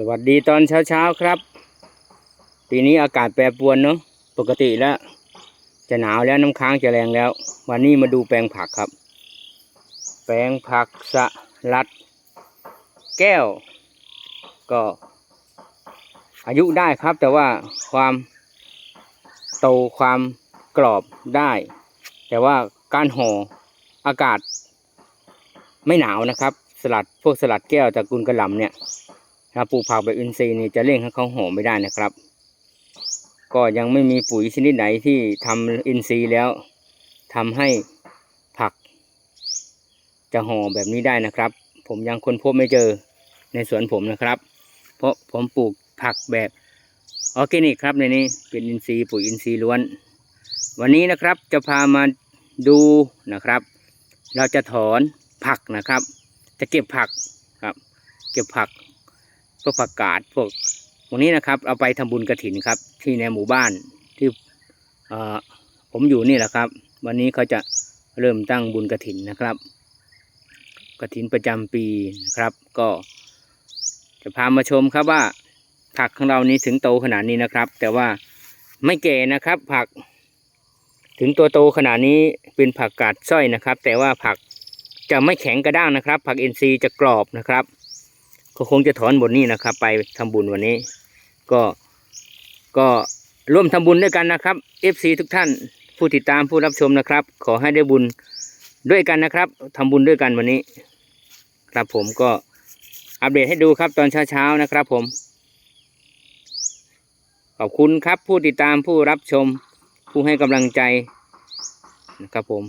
สวัสดีตอนเช้าๆครับ ปีนี้อากาศแปรปรวนเนาะปกติแล้ว จะหนาวแล้วน้ำค้างจะแรงแล้ว วันนี้มาดูแปลงผักครับ แปลงผักสลัด แก้ว ก็ อายุได้ครับ แต่ว่าความโตความกรอบได้ แต่ว่าการห่ออากาศไม่หนาวนะครับ สลัดพวกสลัดแก้วตระกูลกระหล่ำเนี่ย ถ้าปลูกผักแบบอินทรีย์นี่จะเร่งให้เขาหอมไม่ได้นะครับ ก็ยังไม่มีปุ๋ยชนิดไหนที่ทำอินทรีย์แล้วทำให้ผัก จะห่อแบบนี้ได้นะครับ ผมยังค้นพบไม่เจอในสวนผมนะครับ เพราะผมปลูกผักแบบออร์แกนิกครับในนี้เป็นอินทรีย์ปุ๋ยอินทรีย์ล้วน วันนี้นะครับจะพามาดูนะครับ เราจะถอนผักนะครับ จะเก็บผักครับ เก็บผัก วกผักกาดพวกวันนี้นะครับเอาไปทำบุญกระถินครับ ที่ในหมู่บ้านที่ผมอยู่นี่แหละครับ วันนี้เขาจะเริ่มตั้งบุญกระถินนะครับกระถินประจำปีนะครับ ก็จะพามาชมครับว่า ผักของเรานี้ถึงโตขนาดนี้นะครับ แต่ว่าไม่แก่นะครับ ผัก ถึงตัวโตขนาดนี้เป็นผักกาดสร้อยนะครับ แต่ว่าผักจะไม่แข็งกระด้างนะครับ ผักอินทรีย์จะกรอบนะครับ ก็คงจะถอนบทนี้นะครับ ไปทำบุญวันนี้ ก็ก็ร่วมทำบุญด้วยกันนะครับ FC ทุกท่านผู้ติดตามผู้รับชมนะครับ ขอให้ได้บุญด้วยกันนะครับทำบุญด้วยกันวันนี้ ครับผมก็อัปเดตให้ดูครับตอนเช้าๆนะครับ ผม ขอบคุณครับผู้ติดตามผู้รับชม ผู้ให้กำลังใจนะครับผม